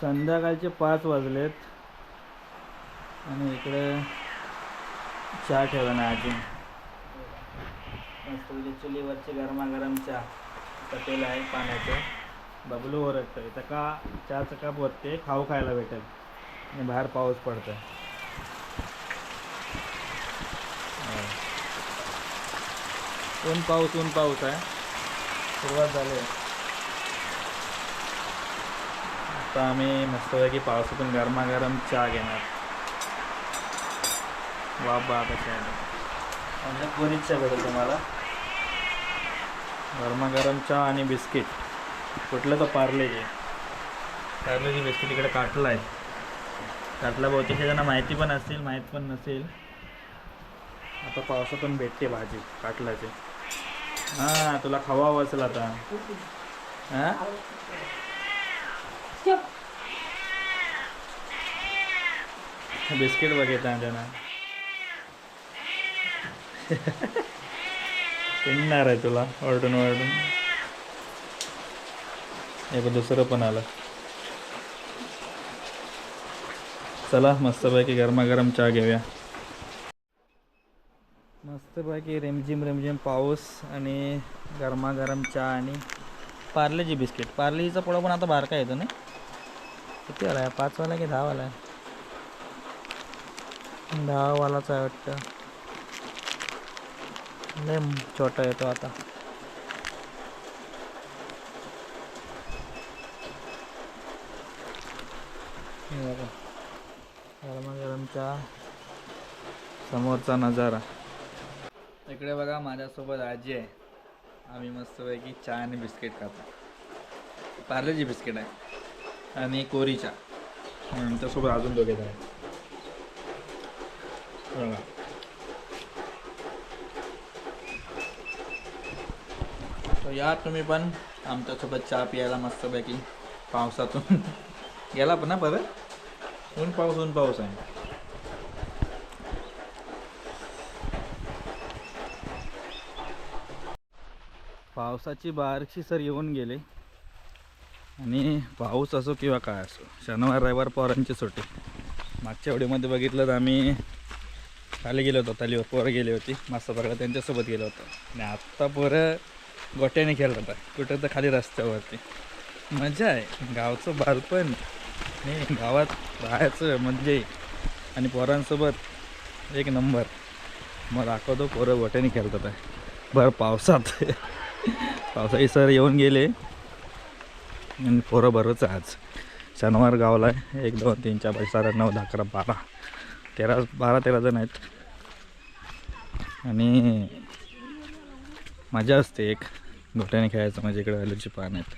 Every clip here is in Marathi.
संध्याकाळचे पाच वाजलेत. आणि इकडे चहा ठेवणार ना आजी. मस्त म्हणजे चुलीवरचे गरमागरम चहा. पटेल आहे पाण्याचं. बबलू ओरडतं इथं का चहाचं कप वरते खाऊ खायला भेटेल. आणि बाहेर पाऊस पडतो ऊन पाऊस ऊन पाऊस आहे. सुरुवात झाली आहे आता आम्ही मस्तपैकी पावसातून गरमागरम चहा घेणार. वा बा कशा म्हणजे चहा भेटेल तुम्हाला. गरमागरम चहा आणि बिस्किट. कुठलं तर पार्लेजी पार्लेजी बिस्किट इकडे काटला आहे. काटला बहुतेक त्यांना माहिती पण असतील माहीत पण नसेल. आता पावसातून भेटते भाजी काटलाची हां तुला खवावं असेल आता. हां? बिस्किट बघितलं त्यांना पिणणार आहे तुला ओरडून ओरडून. हे पण दुसरं पण आलं. चला मस्तपैकी गरमागरम चहा घेऊया. मस्तपैकी रिमझिम रिमझिम पाऊस आणि गरमागरम चहा आणि पार्लेजी बिस्किट. पार्लेजीचा पुडा पण आता बारका येतो ना? किती वाला आहे पाचवाला की दहावाला आहे दहावालाच आहे वाटतं. लय छोटा येतो आता. हे बघा. समोरचा नजारा. इकडे बघा माझ्यासोबत आजी आहे. आम्ही मस्तपैकी चहा आणि बिस्किट खातो. पार्लेजी बिस्किट आहे. आणि कोरी चहा आणि आमच्यासोबत अजून दोघे आहे बघा. तर या तुम्ही पण आमच्यासोबत चहा प्यायला मस्तपैकी पावसातून. गेला पण ना परत? ऊन पाऊस ऊन पाऊस आहे. पावसाची बारशी सर येऊन गेले. आणि पाऊस असो किंवा काय असो शनिवार रविवार पोरांची सुट्टी. मागच्या व्हिडिओमध्ये बघितलं तर आम्ही खाली गेलो होतो तालीवर पोरं गेली होती. मस्त बघा त्यांच्यासोबत गेलो होतो. आणि आत्ता पोरं गोट्याने खेळत होता. कुठं तर खाली रस्त्यावरती. मजा आहे. गावचं बालपण. हे गावात राहायचं म्हणजे आणि पोरांसोबत एक नंबर. मग दाखवतो पोरं गोट्याने खेळत होता. बरं पावसात. पावसाळी सर येऊन गेले. आणि पोरं बरंच आहे आज. शनिवार गावला आहे. एक दोन तीन चार पाच सहा नऊ दहा अकरा बारा. तेरा बारा तेरा जण आहेत. आणि मजा असते एक. गोट्याने खेळायचं म्हणजे इकडे आलूची पान आहेत.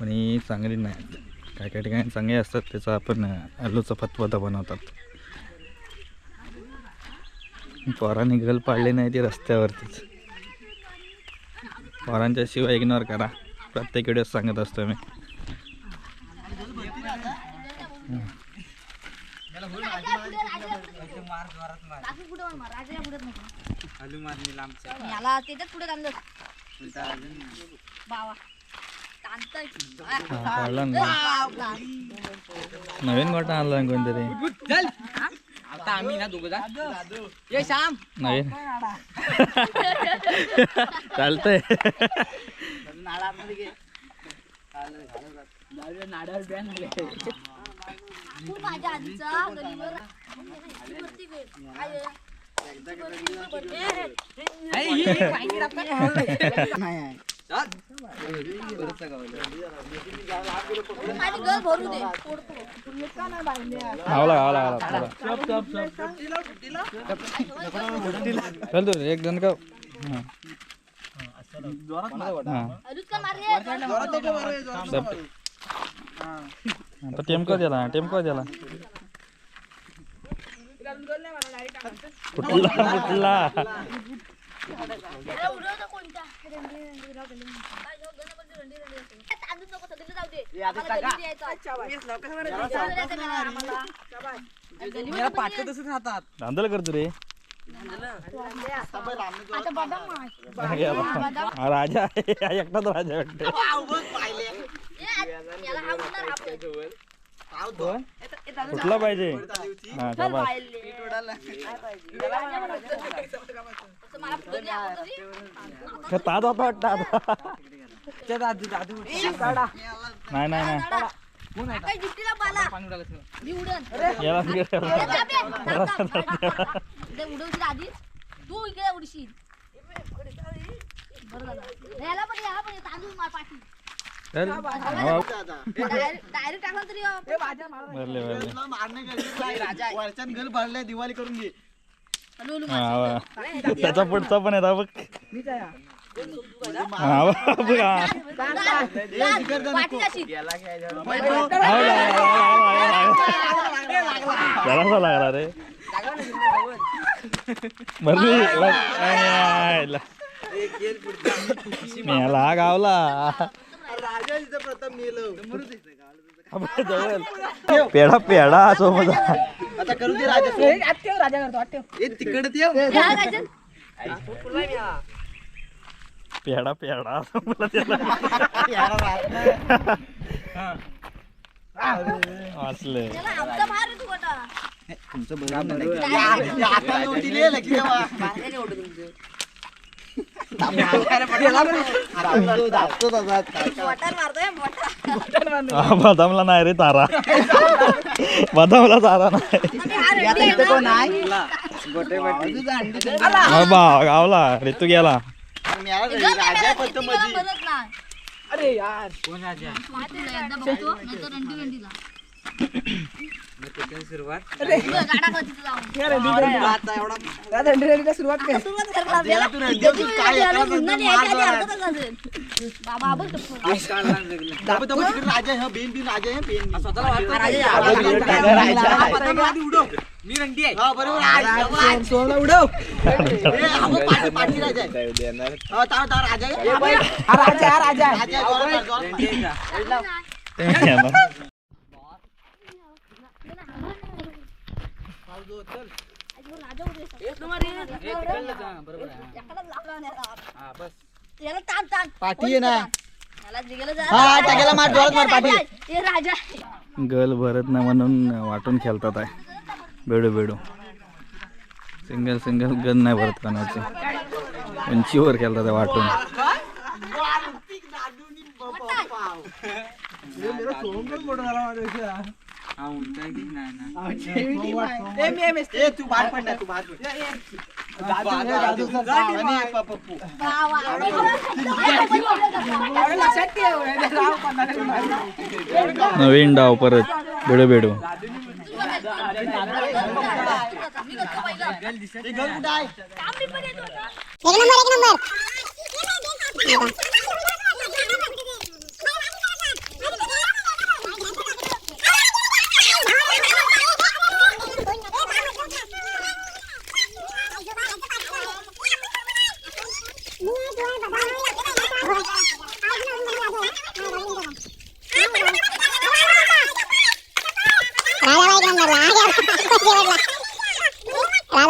पण ही चांगली नाही आहेत. काय काय ठिकाणी चांगली असतात त्याचा आपण आलूचा फतफता बनवतात. पोरांनी गल पाडले नाही ती रस्त्यावरतीच. पोरांच्या शिवाय इग्नोर करा. प्रत्येक व्हिडिओ सांगत असतो मी बाकी कुठं मार राजाला पुढे नको याला त्याच्यात पुढे काढलं बावा. हा, नवीन गोटा आणला कोणतरी. आता आम्ही ना दोघं ये श्याम. नवीन. चालतंय. नाड्यावर बॅन आले. तू माझ्या आधीचा गलीवर वरती गेल. काय आहे? तू माझी गल भरू दे तोडतो. आवला आवला आवला चल तू एक जण का हां हां अजून का मारले आता टेमका दिला टेमका दिला काय तसंच राहतात धांदल करतो रे. राजा एकटाच राजा वाटते. हा हा. कुठला पाहिजे? हा दादू दादू. नाही नाही तू इकडे उडशील. बरं झालं. याला पण याला पण तांदूळ मार पाठी. डायरेक्ट टाकला तरी अं, भरले भरले. वरच्यान घर भरले दिवाळी करून घे. हा. त्याचा पुढचा पण आहे बघ. लागला रे? भरली. मेला गावला. राजा इथं प्रथम नेलं पेढा पेढा सोबत आता करू दे राजा तिकडे ते गायचं. पेढा पेढा त्याला. वाचले त्याला आमचा मार रे बदामला नाही रे तारा. बदामला तारा नाही. बा गावला. ऋतू गेला. अरे यार. कोण राजा? सुरुवात. काय हा. हा. मी रंडी आहे. हा बरोबर. सोळा उडव. राजा. हा, राजा राजा हा राजा आहे. राजा आहे, जोरात मार, जोरात मार. रंडी आहे का? ते येणार. राजा उठे. तिकडलं जा, बरोबर आहे. एकालाच लावला नाही याला. हा, बस. याला ताण ताण पाठी ना. हा, टाक्याला मार, जोरात मार. गल भरत नाही म्हणून वाटून खेळतात आहे. बेडू बेडू. सिंगल सिंगल गन नाही भरत कोणाचे. उंचीवर खेळतात वाटून. उंच आहे की? नाही, नाही. ए तू बाहेर पडला तू बाहेर पड. दादू, दादू. आणि प- पप्पू. वा, वा. नवीन डाव परत बेडू बेडू. एक नंबर एक नंबर राजाला एक नंबरला राजाला एक नंबरला हा, अकरा. हे मी जवळ. हे हा जाई, हा पण आहे. नाही प्रथम जवळ नाही आला. आता नको. हा पण एक राहिला. आहे काय एक, दोन, चल, खाली जा. चार,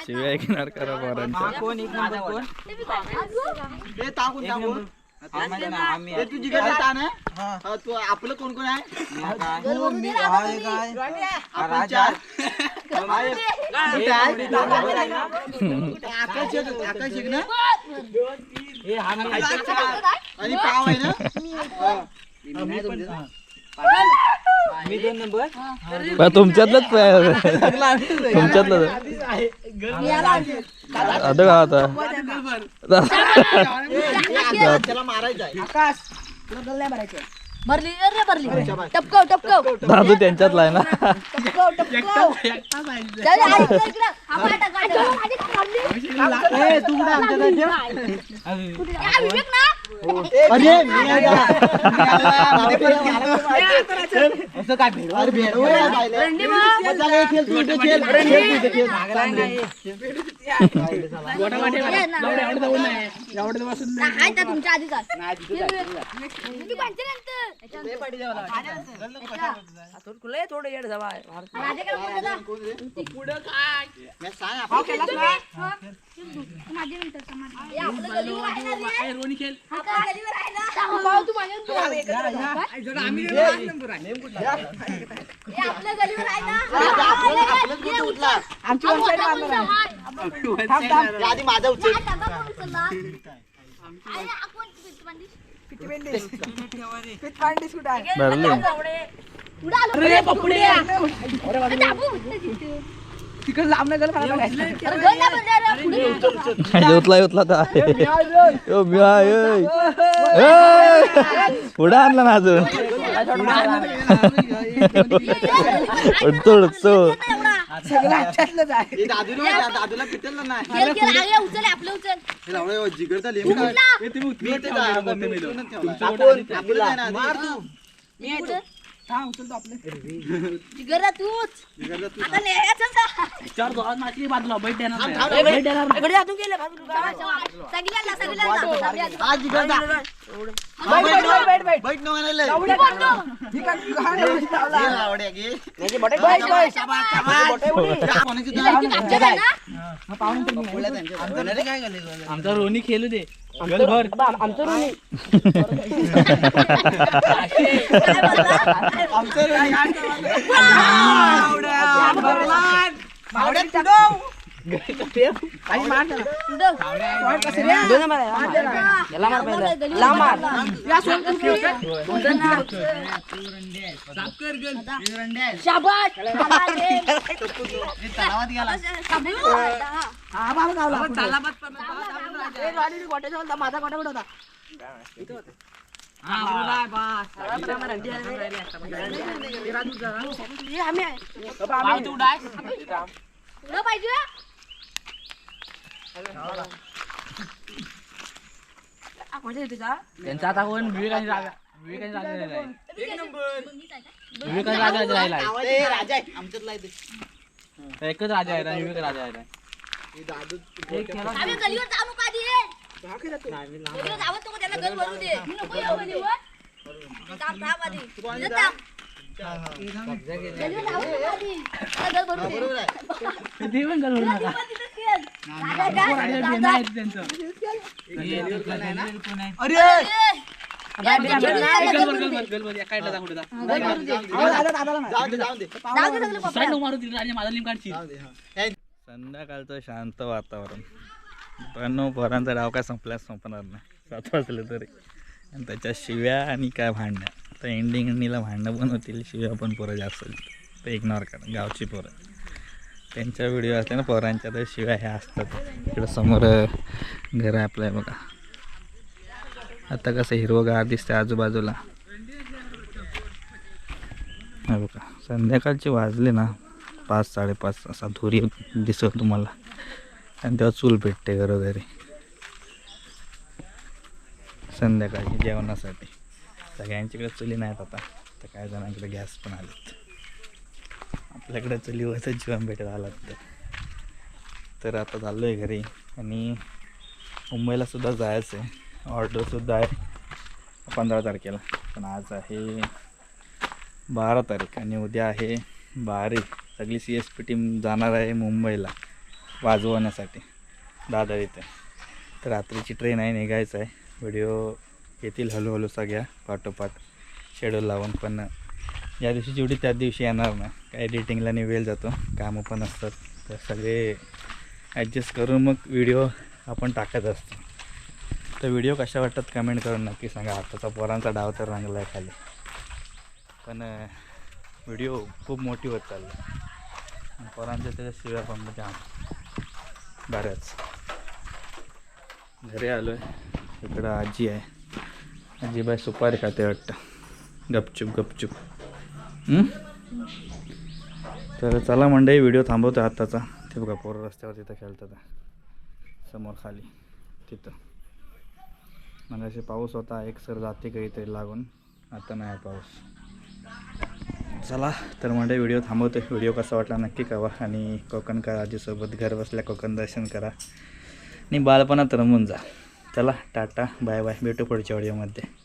शिव्या ऐकणार करा पोरांच्या आपलं कोण कोण आहे आणि पाव आहे ना. मी दोन नंबर? बा, तुमच्यातलंच तुमच्यातलं. आता का आता? हे आकाश, त्याला मारायचं आहे. भरली अरे भरली. टपकव टपकव. दादू त्यांच्यातला आहे ना? टपकव टपकव. चल, आ, इकडं, इकडं. हा, पाटा, पाटा. आधी का भरली? ए, तू कुठे आमच्याकडे ठेव. हा, विवेक ना. अरे. असं काय भेडवा? अरे भेडवा आहे? नाही, खेळ तू इथे खेळ. खेळ तू इथे खेळ. हाय त्या तुमच्या आधीच आहे. नाही. किती पाहिजे नंतर? लय पाठी जावं. माझ्याकडे कोण होता? मी सांग आपण. आहे माझ्या नंतर. आपलं गलीवर आहे ना? आपलंच कुठं उठला? आमची माझा उचल. भरले उतला उतला तर मी आहे पुढे आणला ना अजून. उडतो उडतो. हे नाही आपलं उचल हे लावडं जिगरचा लिंबू काय? मी इथे जा, आता मी उचलूनच ठेवला. आपण- आपलं नाही ना, मार तू. जिगरला तूच जिगरचा तू. आता न्यायचं ना. थांब, थांब रे. सगळ्यांना सगळ्यांना हा, जिगरचा. हा, बैठ नव. बैठ नव आणायला. हे लावड्या घे. शाबास, शाबास. या, कोणाची दारू? आमचं? आमचा रोनी खेळू दे. काय बोलला? आमचं रे. शाबास हे तलावात गेला. त्यांचा आता कोण विवेकाने जागा विवेकाने जागा नाही आहे. विवेकाने राजा राहिला राजा आहे. आमच्यातला आहे. ते. एकच राजा आहे आणि विवेक राजा आहे आम्ही गलीवर जाऊ नका आधी. गलीवर जावं नको त्याला घर भरू दे. मी नको येऊ गलीवर थांब थांब आधी. इथं थांब. गलीवर जाऊ नको आधी. त्याला घर भरू दे. ते पण नको. संध्याकाळचं शांत वातावरण. पण पोरांचा डाव काय संपल्यास संपणार नाही. सात वाजले तरी. आणि त्याच्या शिव्या आणि काय भांडण्या तर एंडिंग एंडिंगला भांडणं पण होतील. शिव्या पण पोरं जास्त तर ते इग्नोर करा. गावची पोरं. त्यांच्या व्हिडिओ असते ना पोरांच्या तर शिव्या ह्या असतात. इकडं समोर घर आहे आपलं आहे बघा. आता कसं हिरवगार दिसतं आजूबाजूला. हे बघा संध्याकाळचे वाजले ना पाच साडेपाच असा धुरी दिसत तुम्हाला. आणि तेव्हा चूल भेटते घरोघरी. संध्याकाळची जेवणासाठी. सगळ्यांच्याकडे चुली नाहीत आता. तर काय जणांकडे गॅस पण आलेत. आपल्याकडे चुलीवरच जेवण भेटायला आलं तर तर आता चाललो आहे घरी आणि मुंबईला सुद्धा जायचं आहे ऑर्डरसुद्धा आहे पंधरा तारखेला. पण आज आहे बारा तारीख आणि उद्या आहे बारी. सगळी सी एस पी टीम जाणार आहे मुंबईला वाजवण्यासाठी. दादर इथे. तर रात्रीची ट्रेन आहे निघायचं आहे व्हिडिओ येतील हळूहळू सगळ्या पाठोपाठ. शेड्यूल लावून पण या दिवशी जेवढी त्या दिवशी येणार ना काय एडिटिंगला नाही वेळ जातो. कामं पण असतात. तर सगळे ॲडजस्ट करून मग व्हिडिओ आपण टाकत असतो. तर व्हिडिओ कशा वाटतात कमेंट करून नक्की सांगा. आताचा पोरांचा डाव तर रंगला आहे खाली. पण व्हिडिओ खूप मोठी होत चालली. पोरांच्या त्याच्या शिव्या पण म्हणजे बऱ्याच. घरी आलो आहे इकडं आजी आहे. आजीबाई सुपारी खाते वाटतं. गपचूप गपचूप. तर चला मंडळी व्हिडिओ थांबवतो आत्ताचा. ते बघा पोरं रस्त्यावर तिथं खेळतात. समोर खाली तिथं. मला असे पाऊस होता एक सर जाते काहीतरी लागून. आता नाही आहे पाऊस. चला तर म्हणजे व्हिडिओ थांबवतो व्हिडिओ कसा वाटला नक्की कळवा आणि कोकण करा आजीसोबत घर बसल्या कोकण दर्शन करा. आणि बालपणात रमून जा. चला टाटा बाय बाय. भेटू पुढच्या व्हिडिओमध्ये.